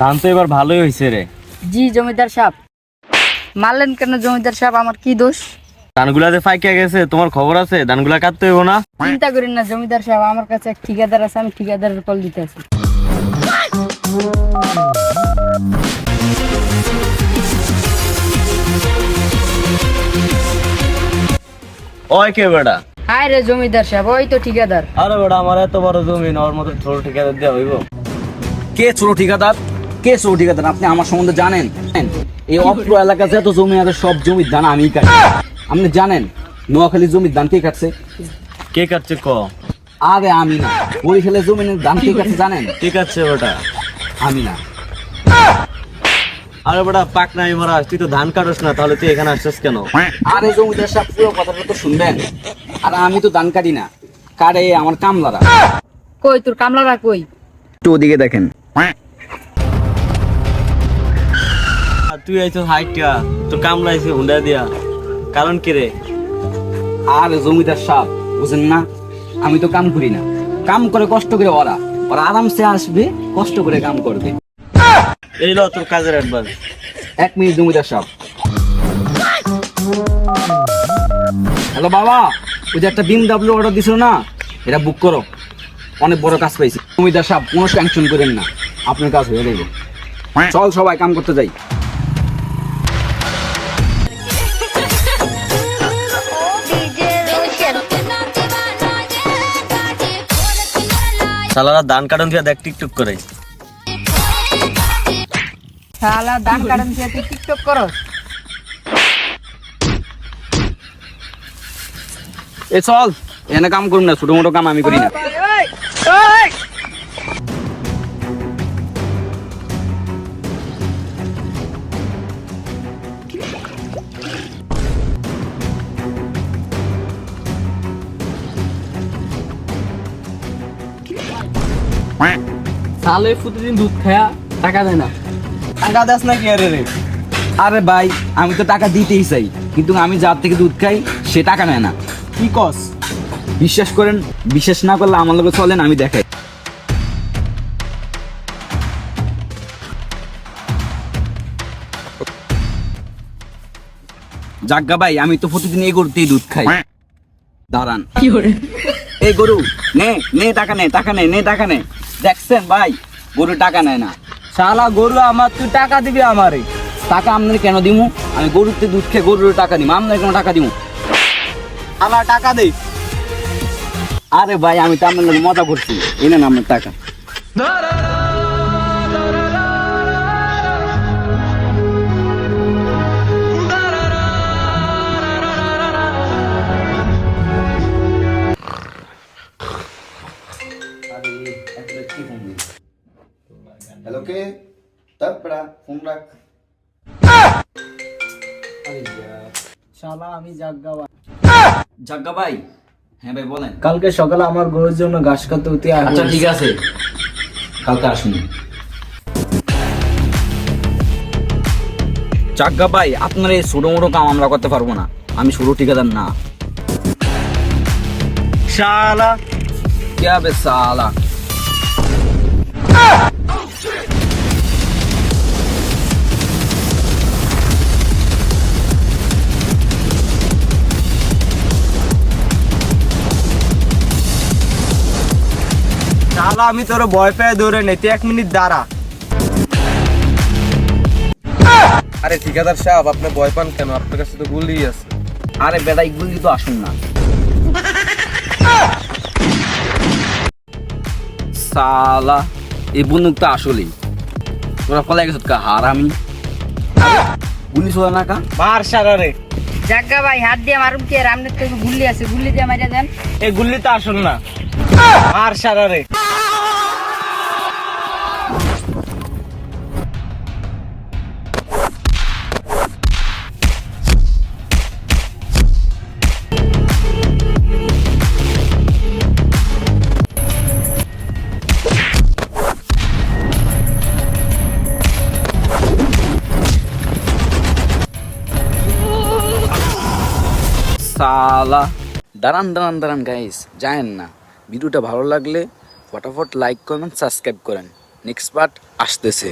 ধান তো এবার ভালোই হয়েছে রে। জি জমিদার সাহেব। মারলেন কেন জমিদার সাহেব? আমার কি দোষ? ধানগুলা যে ফাইকে গেছে তোমার খবর আছে? ধানগুলা কাটতে হইব না। চিন্তা করেন না জমিদার সাহেব আমার কাছে এক ঠিকাদার আছে আমি ঠিকাদারের কল দিতে আছি। ওই কে বেটা? হায় রে জমিদার সাহেব ওই তো ঠিকাদার। আরে বেটা আমার এত বড় জমি ওর মতো ছোট ঠিকাদার দেওয়া হইব। কে ছোট ঠিকাদার? কে ঠিকাদার আপনি আমার সম্বন্ধে জানেন? এই অপ্র এলাকা যত জমি আছে সব জমির ধান আমি কাটি আপনি জানেন নোয়াখালী জমির ধান কে কাটছে? কে কাটছে ক? আরে আমি না। বরিশালের জমির ধান কে কাটছে জানেন? ঠিক আছে বেটা আমি না। আরে বেটা পাক নাই মারা তুই তো ধান কাটস না তাহলে তুই এখানে আসছিস কেন? আরে জমিদার সাহেব পুরো কথাটা তো শুনবেন। আর আমি তো ধান কাটি না। কারে আমার কামলারা। কই তোর কামলারা কই? একটু ওদিকে দেখেন। তুই তোর কামলা হুন্ডা দিয়া। কারণ কি রে? আর জমিদার সাহেব বুঝেন না? আমি তো কাম করি না। কাম করে কষ্ট করে ওরা। ওরা আরামসে আসবে, কষ্ট করে কাম করবে। এই ল, তোর কাজের এক মিনিট, জমিদার সাহেব হ্যালো বাবা, ওই যে একটা বিম ডাব্লিউ অর্ডার দিছিল না? এটা বুক করো। অনেক বড় কাজ পাইছি জমিদার সাহেব কোনো টেনশন করেন না। আপনার কাজ হয়ে যাবে চল সবাই, কাম করতে যাই। শালারা দান কাটন দিয়া দেখ টিকটক করে। শালা দান কারণ দিয়া তুই টিকটক করস। এ চল এনে কাম করুন না ছোট মোটো কাম আমি করি না। শালে প্রতিদিন দুধ খায়া টাকা দেয় না। টাকা দাস না কি আরে রে? আরে ভাই আমি তো টাকা দিতেই চাই কিন্তু আমি যার থেকে দুধ খাই সে টাকা নেয় না। কি কস? বিশ্বাস করেন বিশ্বাস না করলে আমার লোকে চলেন আমি দেখাই। জাগ্গা ভাই আমি তো প্রতিদিন এই গরুতেই দুধ খাই। দাঁড়ান। কি করে এই গরু, নে নে টাকা নে টাকা নে নে টাকা নে। দেখছেন ভাই, গরু টাকা নেয় না। শালা গরু আমার, তুই টাকা দিবি আমারে। টাকা আপনার কেন দিমু? আমি গরুতে দুধ খেয়ে গরুর টাকা দিমু, আপনার কেন টাকা দিমু? আমার টাকা দে। আরে ভাই, আমি তো আপনার মজা করছি। এনে না আমার টাকা। হ্যালো কে তারপরা ফোন রাখ শালা আমি জাগা জাগ্গা ভাই হ্যাঁ ভাই বলেন। কালকে সকালে আমার গরুর জন্য ঘাস কাটতে হতে আচ্ছা ঠিক আছে। কালকে আসুন। জাগ্গা ভাই আপনার এই ছোট মোটো কাম আমরা করতে পারব না। আমি ছোট ঠিকাদার না। শালা। কে হবে সালা শালা আমি তোর ভয় পেয়ে দৌড়ে নেই তুই এক মিনিট দাঁড়া। আরে ঠিকাদার সাহেব আপনি ভয় পান কেন? আপনার কাছে তো গুলি আছে। আরে বেটা এগুলি তো আসুন না। সালা। এই বন্দুক তো আসলেই। তোরা পলাই গেছত কা হার আমি। গুলি ছোড়া না কা? মার সারা রে। জাগা ভাই হাত দিয়ে মারুম কি আর? আমনে তো গুল্লি আছে গুলি দিয়ে মারা দেন। এই গুল্লি তো আসল না। মার সারা রে। সালা দাঁড়ান দাঁড়ান দাঁড়ান গাইস যায়েন না। ভিডিওটা ভালো লাগলে ফটাফট লাইক করেন সাবস্ক্রাইব করেন। নেক্সট পার্ট আসতেছে।